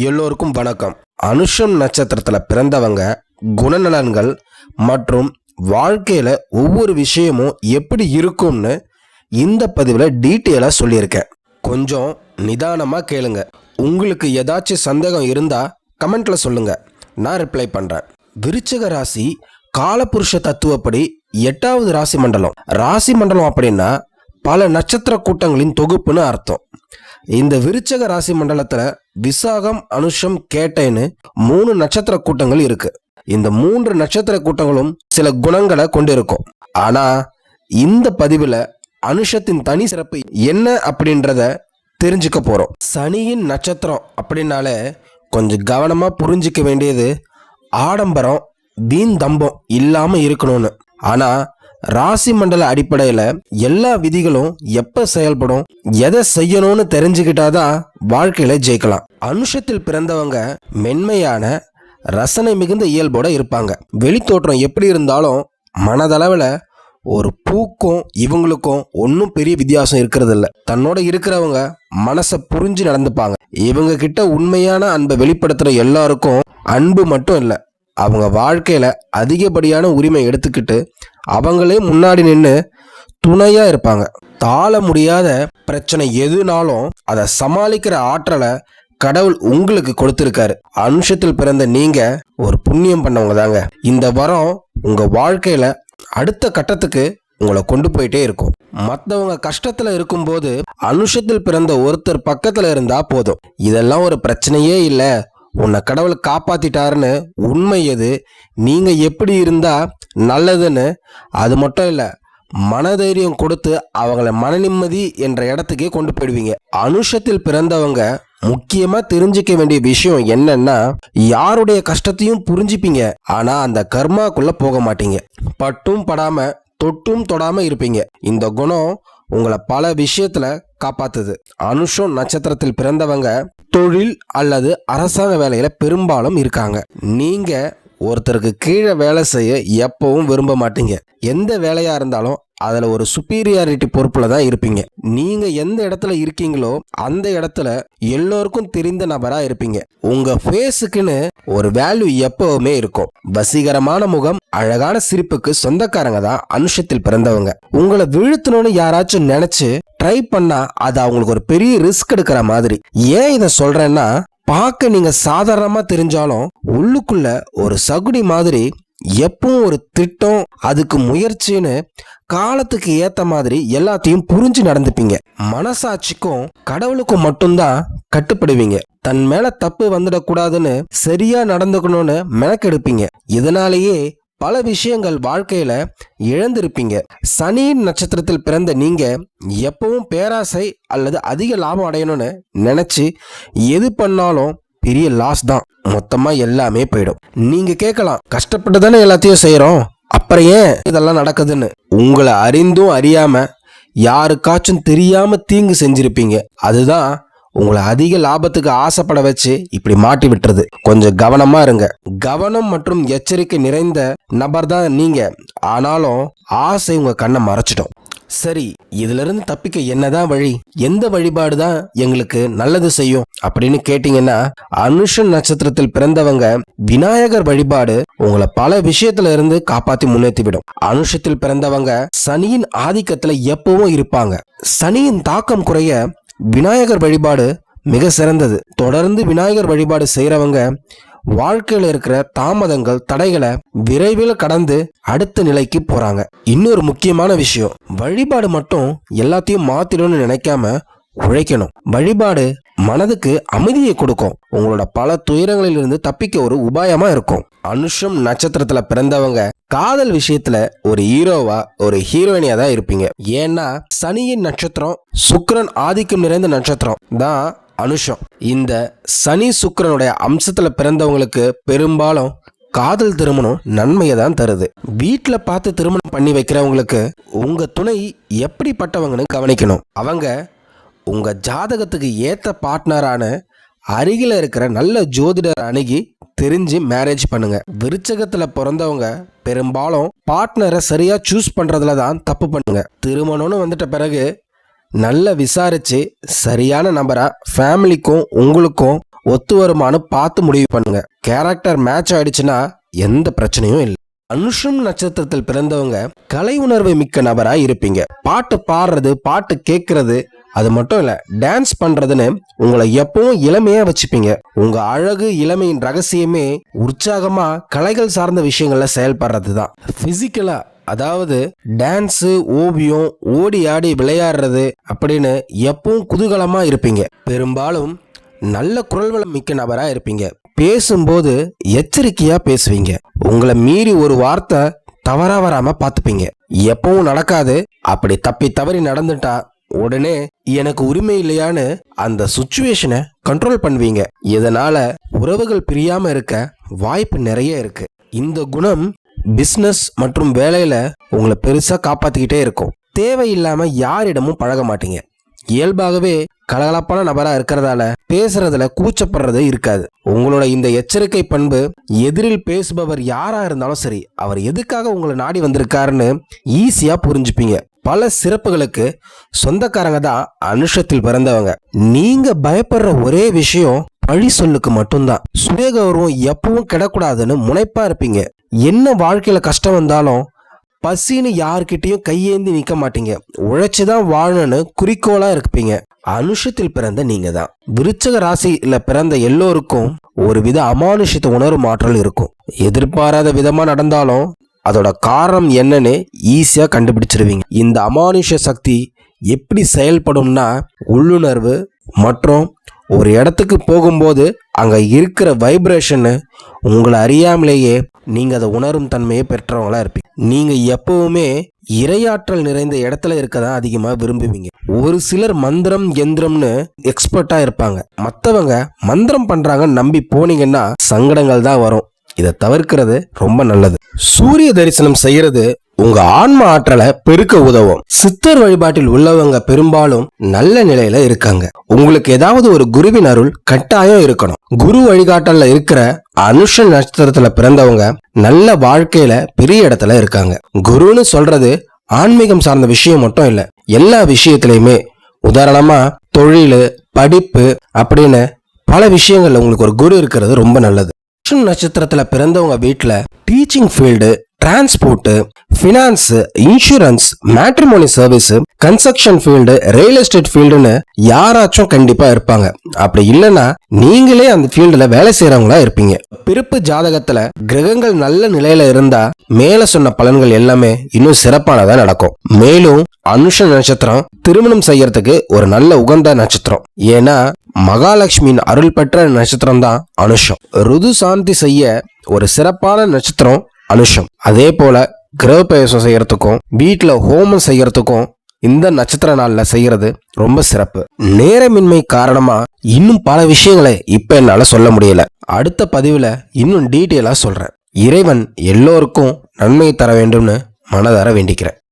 எல்லோருக்கும் வணக்கம். அனுஷம் நட்சத்திரத்தில் பிறந்தவங்க குணநலன்கள் மற்றும் வாழ்க்கையில் ஒவ்வொரு விஷயமும் எப்படி இருக்கும்னு இந்த பதிவில் டீட்டெயிலாக சொல்லியிருக்கேன். கொஞ்சம் நிதானமாக கேளுங்க. உங்களுக்கு ஏதாச்சும் சந்தேகம் இருந்தால் கமெண்ட்டில் சொல்லுங்கள் நான் ரிப்ளை பண்ணுறேன் விருச்சக ராசி காலபுருஷ தத்துவப்படி எட்டாவது ராசி மண்டலம். ராசி மண்டலம் அப்படின்னா பல நட்சத்திர கூட்டங்களின் தொகுப்புன்னு அர்த்தம். இந்த விருச்சக ராசி மண்டலத்துல விசாகம் அனுஷம் கேட்டைன்னு மூணு நட்சத்திர கூட்டங்கள் இருக்கு. இந்த மூன்று நட்சத்திர கூட்டங்களும் சில குணங்களை கொண்டிருக்கும். ஆனா இந்த பதிவுல அனுஷத்தின் தனி சிறப்பு என்ன அப்படின்றத தெரிஞ்சுக்க போறோம். சனியின் நட்சத்திரம் அப்படின்னாலே கொஞ்சம் கவனமா புரிஞ்சிக்க வேண்டியது ஆடம்பரம் வீண் தம்பம் இல்லாம இருக்கணும்னு. ஆனா ராசி மண்டல அடிப்படையில் எல்லா விதிகளும் எப்போ செயல்படும் எதை செய்யணும்னு தெரிஞ்சுக்கிட்டாதான் வாழ்க்கையில ஜெயிக்கலாம். அனுஷத்தில் பிறந்தவங்க மென்மையான ரசனை மிகுந்த இயல்போட இருப்பாங்க. வெளித்தோற்றம் எப்படி இருந்தாலும் மனதளவில் ஒரு பூக்கும் இவங்களுக்கும் ஒன்றும் பெரிய வித்தியாசம் இருக்கிறது இல்லை தன்னோட இருக்கிறவங்க மனசை புரிஞ்சு நடந்துப்பாங்க. இவங்க கிட்ட உண்மையான அன்பை வெளிப்படுத்துகிற எல்லாருக்கும் அன்பு மட்டும் இல்லை அவங்க வாழ்க்கையில் அதிகப்படியான உரிமை எடுத்துக்கிட்டு அவங்களே முன்னாடி நின்று துணையாக இருப்பாங்க. தாழ முடியாத பிரச்சனை எதுனாலும் அதை சமாளிக்கிற ஆற்றலை கடவுள் உங்களுக்கு கொடுத்துருக்காரு. அனுஷத்தில் பிறந்த நீங்க ஒரு புண்ணியம் பண்ணவங்க தாங்க. இந்த வரம் உங்க வாழ்க்கையில அடுத்த கட்டத்துக்கு உங்களை கொண்டு போயிட்டே இருக்கும். மற்றவங்க கஷ்டத்துல இருக்கும்போது அனுஷத்தில் பிறந்த ஒருத்தர் பக்கத்துல இருந்தா போதும். இதெல்லாம் ஒரு பிரச்சனையே இல்லை. உன்னை கடவுள் காப்பாத்திட்டாருன்னு உண்மை எது? நீங்க எப்படி இருந்தா நல்லதுன்னு? அது மட்டும் இல்லை மனதைரியம் கொடுத்து அவங்கள மன நிம்மதி என்ற இடத்துக்கே கொண்டு போயிடுவீங்க. அனுஷத்தில் பிறந்தவங்க முக்கியமா தெரிஞ்சுக்க வேண்டிய விஷயம் என்னன்னா யாருடைய கஷ்டத்தையும் புரிஞ்சுப்பீங்க. ஆனா அந்த கர்மாக்குள்ள போக மாட்டீங்க. பட்டும் படாம தொட்டும் தொடாம இருப்பீங்க. இந்த குணம் உங்களை பல விஷயத்துல காப்பாத்துது. அனுஷம் நட்சத்திரத்தில் பிறந்தவங்க தொழில் அல்லது அரசாங்க வேலையில பெரும்பாலும் இருக்காங்க. நீங்க ஒருத்தருக்கு கீழே வேலை செய்ய எப்பவும் விரும்ப மாட்டீங்க. எந்த வேலையா இருந்தாலும் அதில் ஒரு சுப்பீரியாரிட்டி பொறுப்பில் தான் இருப்பீங்க. நீங்கள் எந்த இடத்துல இருக்கீங்களோ அந்த இடத்துல எல்லோருக்கும் தெரிந்த நபராக இருப்பீங்க. உங்கள் ஃபேஸுக்குன்னு ஒரு வேல்யூ எப்பவுமே இருக்கும். வசீகரமான முகம் அழகான சிரிப்புக்கு சொந்தக்காரங்க தான் அனுஷத்தில் பிறந்தவங்க. உங்களை வீழ்த்தணும்னு யாராச்சும் நினச்சி ட்ரை பண்ணால் அது அவங்களுக்கு ஒரு பெரிய ரிஸ்க் எடுக்கிற மாதிரி. ஏன் இதை சொல்கிறேன்னா பார்க்க நீங்க சாதாரணமா தெரிஞ்சாலும் உள்ளுக்குள்ள ஒரு சகுடி மாதிரி எப்பவும் ஒரு திட்டம் அதுக்கு முயற்சின்னு காலத்துக்கு ஏத்த மாதிரி எல்லாத்தையும் புரிஞ்சு நடந்துப்பீங்க. மனசாட்சிக்கும் கடவுளுக்கும் மட்டும்தான் கட்டுப்படுவீங்க. தன் மேல தப்பு வந்துடக்கூடாதுன்னு சரியா நடந்துக்கணும்னு மெனக்கெடுப்பீங்க. இதனாலேயே பல விஷயங்கள் வாழ்க்கையில் இழந்திருப்பீங்க. சனியின் நட்சத்திரத்தில் பிறந்த நீங்கள் எப்பவும் பேராசை அல்லது அதிக லாபம் அடையணும்னு நினச்சி எது பண்ணாலும் பெரிய லாஸ் தான். மொத்தமாக எல்லாமே போயிடும். நீங்கள் கேட்கலாம் கஷ்டப்பட்டு தானே எல்லாத்தையும் செய்கிறோம் அப்புறம் ஏன் இதெல்லாம் நடக்குதுன்னு? உங்களை அறிந்தும் அறியாமல் யாருக்காச்சும் தெரியாமல் தீங்கு செஞ்சுருப்பீங்க. அதுதான் உங்களை அதிக லாபத்துக்கு ஆசைப்பட வச்சு இப்படி மாட்டி விட்டுறது. கொஞ்சம் கவனமா இருங்க. கவனம் மற்றும் எச்சரிக்கை நிறைந்த நபர் தான் நீங்க. ஆனாலும் ஆசை உங்க கண்ணை மறைச்சிட்டோம் சரி இதுல இருந்து தப்பிக்க என்னதான் வழி? எந்த வழிபாடு தான் எங்களுக்கு நல்லது செய்யும்? அப்படின்னு கேட்டீங்கன்னா அனுஷன் நட்சத்திரத்தில் பிறந்தவங்க விநாயகர் வழிபாடு உங்களை பல விஷயத்துல இருந்து காப்பாத்தி முன்னேற்றி விடும் அனுஷத்தில் பிறந்தவங்க சனியின் ஆதிக்கத்துல எப்பவும் இருப்பாங்க. சனியின் தாக்கம் குறைய விநாயகர் வழிபாடு மிக சிறந்தது. தொடர்ந்து விநாயகர் வழிபாடு செய்கிறவங்க வாழ்க்கையில் இருக்கிற தாமதங்கள் தடைகளை விரைவில் கடந்து அடுத்த நிலைக்கு போகிறாங்க இன்னொரு முக்கியமான விஷயம் வழிபாடு மட்டும் எல்லாத்தையும் மாற்றிடணும்னு நினைக்காம உழைக்கணும். வழிபாடு மனதுக்கு அமைதியை கொடுக்கும். உங்களோட பல துயரங்களிலிருந்து தப்பிக்க ஒரு உபாயமா இருக்கும். அனுஷம் நட்சத்திரத்துல பிறந்தவங்க காதல் விஷயத்துல ஒரு ஹீரோவா ஒரு ஹீரோயினியா தான் இருப்பீங்க. ஏன்னா சனியின் நட்சத்திரம் சுக்கரன் ஆதிக்கம் நிறைந்த நட்சத்திரம் தான் அனுஷம். இந்த சனி சுக்கரனுடைய அம்சத்துல பிறந்தவங்களுக்கு பெரும்பாலும் காதல் திருமணம் நன்மையை தான் தருது. வீட்டில் பார்த்து திருமணம் பண்ணி வைக்கிறவங்களுக்கு உங்கள் துணை எப்படிப்பட்டவங்கன்னு கவனிக்கணும். அவங்க உங்கள் ஜாதகத்துக்கு ஏற்ற பார்ட்னரான அருகில் இருக்கிற நல்ல ஜோதிடர் அணுகி தெரிஞ்சு மேரேஜ் பண்ணுங்க. விருச்சகத்துல பிறந்தவங்க பெரும்பாலும் பார்ட்னரை சரியா சூஸ் பண்றதுல தான் தப்பு பண்ணுங்க. திருமணம்னு வந்துட்ட பிறகு நல்லா விசாரிச்சு சரியான நபரா ஃபேமிலிக்கும் உங்களுக்கும் ஒத்து வருமானு பார்த்து முடிவு பண்ணுங்க. கேரக்டர் மேட்ச் ஆயிடுச்சுன்னா எந்த பிரச்சனையும் இல்லை. அனுஷம் நட்சத்திரத்தில் பிறந்தவங்க கலை உணர்வு மிக்க நபராக இருப்பீங்க. பாட்டு பாடுறது பாட்டு கேட்கறது அது மட்டும் இல்லை டான்ஸ் பண்ணுறதுன்னு உங்களை எப்பவும் இளமையாக வச்சுப்பீங்க. உங்கள் அழகு இளமையின் ரகசியமே உற்சாகமாக கலைகள் சார்ந்த விஷயங்களில் செயல்படுறது தான் ஃபிசிக்கலாக அதாவது டான்ஸு ஓவியம் ஓடி ஆடி விளையாடுறது அப்படின்னு எப்பவும் குதூகலமாக இருப்பீங்க. பெரும்பாலும் நல்ல குரல் வளம் மிக்க நபராக இருப்பீங்க. பேசும்போது எச்சரிக்கையாக பேசுவீங்க. உங்களை மீறி ஒரு வார்த்தை தவறா வராம பார்த்துப்பீங்க. எப்பவும் நடக்காது அப்படி தப்பி தவறி நடந்துட்டா உடனே எனக்கு உரிமை இல்லையான்னு அந்த சுச்சுவேஷனை கண்ட்ரோல் பண்ணுவீங்க. இதனால உறவுகள் பிரியாம இருக்க வாய்ப்பு நிறைய இருக்கு. இந்த குணம் பிஸ்னஸ் மற்றும் வேலையில உங்களை பெருசா காப்பாத்திக்கிட்டே இருக்கும். தேவையில்லாம யாரிடமும் பழக மாட்டீங்க. இயல்பாகவே கலகலப்பான நபரா இருக்கிறதால பேசுறதுல கூச்சப்படுறது இருக்காது. உங்களோட இந்த எச்சரிக்கை பண்பு எதிரில் பேசுபவர் யாரா இருந்தாலும் சரி அவர் எதுக்காக உங்களை நாடி வந்திருக்காருன்னு ஈஸியா புரிஞ்சுப்பீங்க. பல சிறப்புகளுக்கு சொந்தக்காரங்க தான் அனுஷத்தில் பிறந்தவங்க. நீங்க பயப்படுற ஒரே விஷயம் பழி சொல்லுக்கு மட்டும்தான். சுயகௌரவம் எப்பவும் கிடக்கூடாதுன்னு முனைப்பா இருப்பீங்க. என்ன வாழ்க்கையில கஷ்டம் வந்தாலும் பசின்னு யார்கிட்டயும் கையேந்தி நிக்க மாட்டீங்க. உழைச்சுதான் வாழணும்னு குறிக்கோளா இருப்பீங்க. அனுஷத்தில் பிறந்த நீங்க தான். விருச்சக ராசியில பிறந்த எல்லோருக்கும் ஒரு வித அமானுஷத்தை உணரும் ஆற்றல் இருக்கும். எதிர்பாராத விதமா நடந்தாலும் அதோட காரணம் என்னன்னு ஈஸியாக கண்டுபிடிச்சிருவீங்க. இந்த அமானுஷ சக்தி எப்படி செயல்படும்னா உள்ளுணர்வு மற்றும் ஒரு இடத்துக்கு போகும்போது அங்கே இருக்கிற வைப்ரேஷனு உங்களை அறியாமலேயே நீங்கள் அதை உணரும் தன்மையை பெற்றவங்களாக இருப்பீங்க. நீங்கள் எப்பவுமே இரையாற்றல் நிறைந்த இடத்துல இருக்க தான் அதிகமாக விரும்புவீங்க. ஒரு சிலர் மந்திரம் எந்திரம்னு எக்ஸ்பர்ட்டாக இருப்பாங்க. மற்றவங்க மந்திரம் பண்ணுறாங்கன்னு நம்பி போனீங்கன்னா சங்கடங்கள் தான் வரும். இதை தவிர்க்கிறது ரொம்ப நல்லது. சூரிய தரிசனம் செய்யறது உங்க ஆன்ம ஆற்றலை பெருக்க உதவும். சித்தர் வழிபாட்டில் உள்ளவங்க பெரும்பாலும் நல்ல நிலையில இருக்காங்க. உங்களுக்கு ஏதாவது ஒரு குருவின் அருள் கட்டாயம் இருக்கணும். குரு வழிகாட்டல்ல இருக்கிற அனுஷ நட்சத்திரத்துல பிறந்தவங்க நல்ல வாழ்க்கையில பெரிய இடத்துல இருக்காங்க. குருன்னு சொல்றது ஆன்மீகம் சார்ந்த விஷயம் மட்டும் இல்ல எல்லா விஷயத்திலயுமே. உதாரணமா தொழில் படிப்பு அப்படின்னு பல விஷயங்கள்ல உங்களுக்கு ஒரு குரு இருக்கிறது ரொம்ப நல்லது. அஸ்வின் நட்சத்திரத்தில் பிறந்தவங்க வீட்டில் teaching field transport finance insurance matrimony service construction field real estate ஃபீல்டுன்னு யாராச்சும் கண்டிப்பா இருப்பாங்க. அப்படி இல்லைன்னா நீங்களே அந்த ஃபீல்டில் வேலை செய்யறவங்களா இருப்பீங்க. பிறப்பு ஜாதகத்துல கிரகங்கள் நல்ல நிலையில இருந்தா மேல சொன்ன பலன்கள் எல்லாமே இன்னும் சிறப்பானதா நடக்கும். மேலும் அனுஷ நட்சத்திரம் திருமணம் செய்யறதுக்கு ஒரு நல்ல உகந்த நட்சத்திரம். ஏன்னா மகாலட்சுமியின் அருள் பெற்ற நட்சத்திரம் தான் அனுஷம். ருது சாந்தி செய்ய ஒரு சிறப்பான நட்சத்திரம் அனுஷம். அதே போல கிரகப்பிரவேசம் செய்யறதுக்கும் வீட்டில் ஹோமம் செய்யறதுக்கும் இந்த நட்சத்திர நாளில் செய்யறது ரொம்ப சிறப்பு. நேரமின்மை காரணமா இன்னும் பல விஷயங்களை இப்ப என்னால சொல்ல முடியல. அடுத்த பதிவுல இன்னும் டீட்டெயிலா சொல்றேன். இறைவன் எல்லோருக்கும் நன்மை தர வேண்டும்னு மனதார வேண்டிக்கிறேன்.